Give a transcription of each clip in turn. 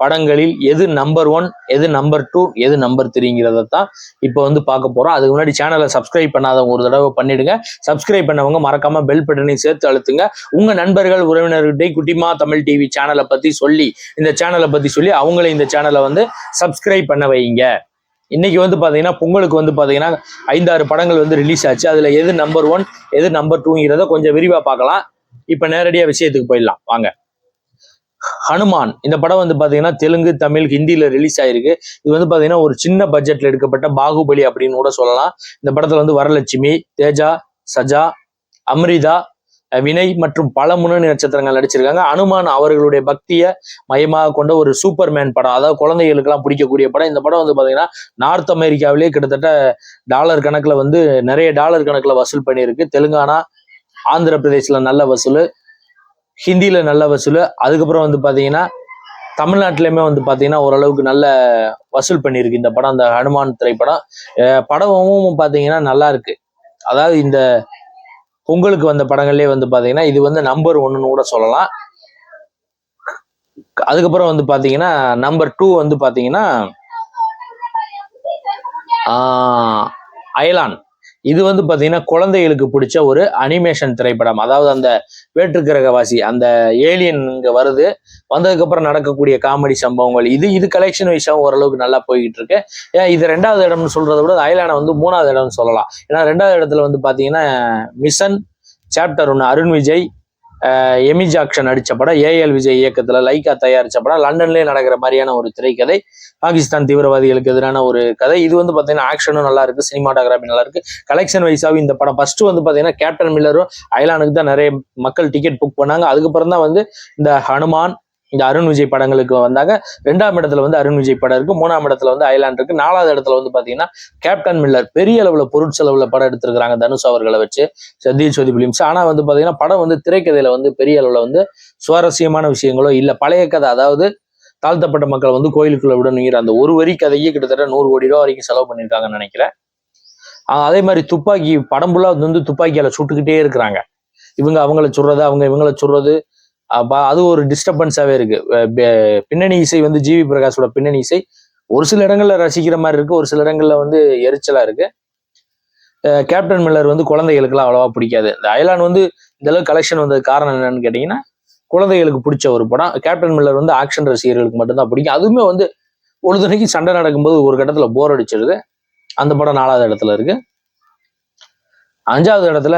படங்களில் எது number one எது நம்பர் டூ எது நம்பர் த்ரீங்கிறத தான் இப்போ வந்து பார்க்க போறோம். அதுக்கு முன்னாடி சேனலை சப்ஸ்கிரைப் பண்ணாதவங்க ஒரு தடவை பண்ணிடுங்க. சப்ஸ்கிரைப் பண்ணவங்க மறக்காம பெல் பட்டனை சேர்த்து அழுத்துங்க. உங்க நண்பர்கள் உறவினர்கிட்ட குட்டிமா தமிழ் டிவி சேனலை பத்தி சொல்லி இந்த சேனலை பத்தி சொல்லி அவங்கள இந்த சேனலை வந்து சப்ஸ்கிரைப் பண்ண வைங்க. இன்னைக்கு வந்து பாத்தீங்கன்னா பொங்கலுக்கு வந்து பாத்தீங்கன்னா ஐந்தாறு படங்கள் வந்து ரிலீஸ் ஆச்சு. அதுல எது நம்பர் ஒன் எது நம்பர் டூங்கிறத கொஞ்சம் விரிவா பார்க்கலாம். இப்ப நேரடியா விஷயத்துக்கு போயிடலாம். வாங்க. ஹனுமான். இந்த படம் வந்து பார்த்தீங்கன்னா தெலுங்கு தமிழ் ஹிந்தியில் ரிலீஸ் ஆயிருக்கு. இது வந்து பார்த்தீங்கன்னா ஒரு சின்ன பட்ஜெட்டில் எடுக்கப்பட்ட பாகுபலி அப்படின்னு கூட சொல்லலாம். இந்த படத்தில் வந்து வரலட்சுமி தேஜா சஜா அம்ரிதா வினய் மற்றும் பல முன்னணி நட்சத்திரங்கள் நடிச்சிருக்காங்க. அனுமான் அவர்களுடைய பக்தியை மையமாக கொண்ட ஒரு சூப்பர்மேன் படம். அதாவது குழந்தைகளுக்கெல்லாம் பிடிக்கக்கூடிய படம். இந்த படம் வந்து பார்த்தீங்கன்னா நார்த் அமெரிக்காவிலேயே கிட்டத்தட்ட டாலர் கணக்கில் வந்து நிறைய டாலர் கணக்கில் வசூல் பண்ணியிருக்கு. தெலுங்கானா ஆந்திர பிரதேசில் நல்ல வசூல். ஹிந்தியில் நல்ல வசூல். அதுக்கப்புறம் வந்து பார்த்தீங்கன்னா தமிழ்நாட்டிலையுமே வந்து பார்த்தீங்கன்னா ஓரளவுக்கு நல்ல வசூல் பண்ணியிருக்கு இந்த படம். அந்த ஹனுமான் திரைப்படம். படமும் பார்த்தீங்கன்னா நல்லா இருக்கு. அதாவது இந்த பொங்கலுக்கு வந்த படங்கள்லேயே வந்து பார்த்தீங்கன்னா இது வந்து நம்பர் ஒன்றுன்னு கூட சொல்லலாம். அதுக்கப்புறம் வந்து பார்த்தீங்கன்னா நம்பர் டூ வந்து பார்த்தீங்கன்னா அயலான். இது வந்து பார்த்தீங்கன்னா குழந்தைகளுக்கு பிடிச்ச ஒரு அனிமேஷன் திரைப்படம். அதாவது அந்த வேற்றுக்கிரகவாசி அந்த ஏலியன் இங்கே வருது. வந்ததுக்கப்புறம் நடக்கக்கூடிய காமெடி சம்பவங்கள் இது இது கலெக்ஷன் வைஸாகவும் ஓரளவுக்கு நல்லா போய்கிட்டு இருக்கு ஏன் இது ரெண்டாவது இடம்னு சொல்கிறத விட அயலானை வந்து மூணாவது இடம்னு சொல்லலாம். ஏன்னா ரெண்டாவது இடத்துல வந்து பார்த்தீங்கன்னா மிஷன் சாப்டர் ஒன்று அருண் விஜய் எமி ஜாக்ஷன் அடித்த படம் ஏஎல் விஜய் இயக்கத்தில் லைக்கா தயாரித்த படம் லண்டன்லேயே நடக்கிற மாதிரியான ஒரு திரைக்கதை பாகிஸ்தான் தீவிரவாதிகளுக்கு எதிரான ஒரு கதை. இது வந்து பார்த்தீங்கன்னா ஆக்ஷனும் நல்லா இருக்குது சினிமாட்டோகிராஃபி நல்லா இருக்கு. கலெக்ஷன் வைஸாகவும் இந்த படம் ஃபஸ்ட்டு வந்து பார்த்தீங்கன்னா கேப்டன் மில்லரும் அயலானுக்கு தான் நிறைய மக்கள் டிக்கெட் புக் பண்ணாங்க. அதுக்கப்புறம் தான் வந்து இந்த ஹனுமான் இந்த அருண் விஜய் படங்களுக்கு வந்தாங்க. ரெண்டாம் இடத்துல வந்து அருண் விஜய் படம் இருக்கு. மூணாம் இடத்துல வந்து ஐலாண்ட் இருக்கு. நாலாவது இடத்துல வந்து பாத்தீங்கன்னா கேப்டன் மில்லர் பெரிய அளவுல பொருட்செலவுல படம் எடுத்திருக்கிறாங்க தனுஷ் அவர்களை வச்சு. சதீஷ் சோதி பிலிம்ஸ். ஆனா வந்து பாத்தீங்கன்னா படம் வந்து திரைக்கதையில வந்து பெரிய அளவுல வந்து சுவாரஸ்யமான விஷயங்களோ இல்ல. பழைய கதை அதாவது தாழ்த்தப்பட்ட மக்கள் வந்து கோயிலுக்குள்ள விடணுங்கிற அந்த ஒரு வரி கதையே கிட்டத்தட்ட நூறு கோடி ரூபா வரைக்கும் செலவு பண்ணியிருக்காங்கன்னு நினைக்கிறேன். ஆஹ் அதே மாதிரி துப்பாக்கி படம் ஃபுல்லா வந்து துப்பாக்கியால சுட்டுக்கிட்டே இருக்கிறாங்க. இவங்க அவங்கள சுடுறது அவங்க இவங்கள சுடுறது அப்போ அது ஒரு டிஸ்டர்பன்ஸாகவே இருக்கு. பே- பின்னணி இசை வந்து ஜிவி பிரகாஷோட பின்னணி இசை ஒரு சில இடங்களில் ரசிக்கிற மாதிரி இருக்கு ஒரு சில இடங்களில் வந்து எரிச்சலாக இருக்கு. கேப்டன் மில்லர் வந்து குழந்தைகளுக்குலாம் அவ்வளவா பிடிக்காது. இந்த அயலான் வந்து இந்த அளவுக்கு கலெக்ஷன் வந்தது காரணம் என்னன்னு கேட்டீங்கன்னா குழந்தைகளுக்கு பிடிச்ச ஒரு படம். கேப்டன் மில்லர் வந்து ஆக்ஷன் ரசிகர்களுக்கு மட்டும்தான் பிடிக்கும். அதுவுமே வந்து பொழுதுனைக்கு சண்டை நடக்கும்போது ஒரு கட்டத்தில் போர் அடிச்சிருது. அந்த படம் நாலாவது இடத்துல இருக்கு. அஞ்சாவது இடத்துல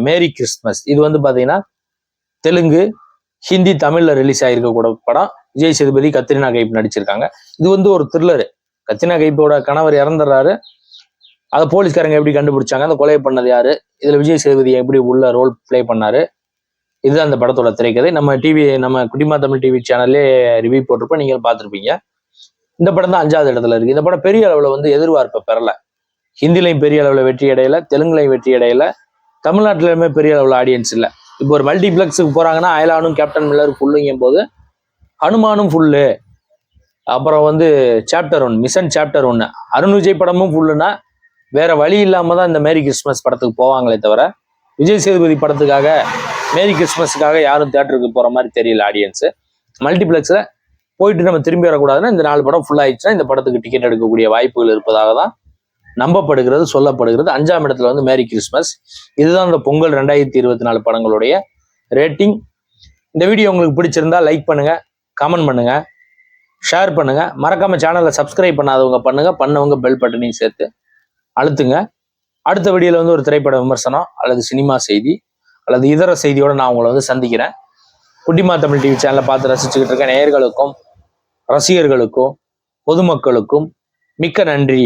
மேரி கிறிஸ்மஸ் இது வந்து பார்த்தீங்கன்னா தெலுங்கு ஹிந்தி தமிழ்ல ரிலீஸ் ஆயிருக்க கூட படம். விஜய் சேதுபதி கத்ரினா கைப் நடிச்சிருக்காங்க. இது வந்து ஒரு த்ரில்லரு கத்ரினா கைப்போட கணவர் இறந்துடுறாரு. அதை போலீஸ்காரங்க எப்படி கண்டுபிடிச்சாங்க? அந்த கொலை பண்ணது யாரு? இதுல விஜய் சேதுபதி எப்படி உள்ள ரோல் ப்ளே பண்ணாரு? இதுதான் அந்த படத்தோட திரைக்கதை. நம்ம டிவி நம்ம குடிமா தமிழ் டிவி சேனல்லே ரிவ்யூ போட்டிருப்போம். நீங்கள் பார்த்துருப்பீங்க. இந்த படம் தான் அஞ்சாவது இடத்துல இருக்கு. இந்த படம் பெரிய அளவில் வந்து எதிர்பார்ப்பை பெறல. ஹிந்திலையும் பெரிய அளவில் வெற்றி அடையலை. தெலுங்குலையும் வெற்றி அடையலை. தமிழ்நாட்டிலுமே பெரிய அளவில் ஆடியன்ஸ் இல்லை. இப்போ ஒரு மல்டிப்ளெக்ஸுக்கு போகிறாங்கன்னா அயலானும் கேப்டன் மில்லர் ஃபுல்லுங்கும் போது ஹனுமானும் ஃபுல்லு அப்புறம் வந்து சாப்டர் ஒன் மிஷன் சாப்டர் ஒன்று அருண் விஜய் படமும் ஃபுல்லுனா வேற வழி இல்லாம தான் இந்த மேரி கிறிஸ்மஸ் படத்துக்கு போவாங்களே தவிர விஜய் சேதுபதி படத்துக்காக மேரி கிறிஸ்மஸுக்காக யாரும் தேட்டருக்கு போற மாதிரி தெரியல ஆடியன்ஸு மல்டிப்ளெக்ஸ்ல போயிட்டு நம்ம திரும்பி வரக்கூடாதுன்னா இந்த நாலு படம் ஃபுல்லாகிடுச்சுன்னா இந்த படத்துக்கு டிக்கெட் எடுக்கக்கூடிய வாய்ப்புகள் இருப்பதாக தான் நம்பப்படுகிறது சொல்லப்படுகிறது. அஞ்சாம் இடத்துல வந்து மேரி கிறிஸ்மஸ் இதுதான் இந்த பொங்கல் ரெண்டாயிரத்தி இருபத்தி நாலு படங்களுடைய ரேட்டிங் இந்த வீடியோ உங்களுக்கு பிடிச்சிருந்தா லைக் பண்ணுங்க கமெண்ட் பண்ணுங்க ஷேர் பண்ணுங்க. மறக்காம சேனலை சப்ஸ்கிரைப் பண்ணாதவங்க பண்ணுங்க. பண்ணவங்க பெல் பட்டனையும் சேர்த்து அழுத்துங்க. அடுத்த வீடியோல வந்து ஒரு திரைப்பட விமர்சனம் அல்லது சினிமா செய்தி அல்லது இதர செய்தியோட நான் உங்களை வந்து சந்திக்கிறேன். குட்டிமா தமிழ் டிவி சேனலை பார்த்து ரசிச்சுக்கிட்டு இருக்க நேயர்களுக்கும் ரசிகர்களுக்கும் பொதுமக்களுக்கும் மிக்க நன்றி.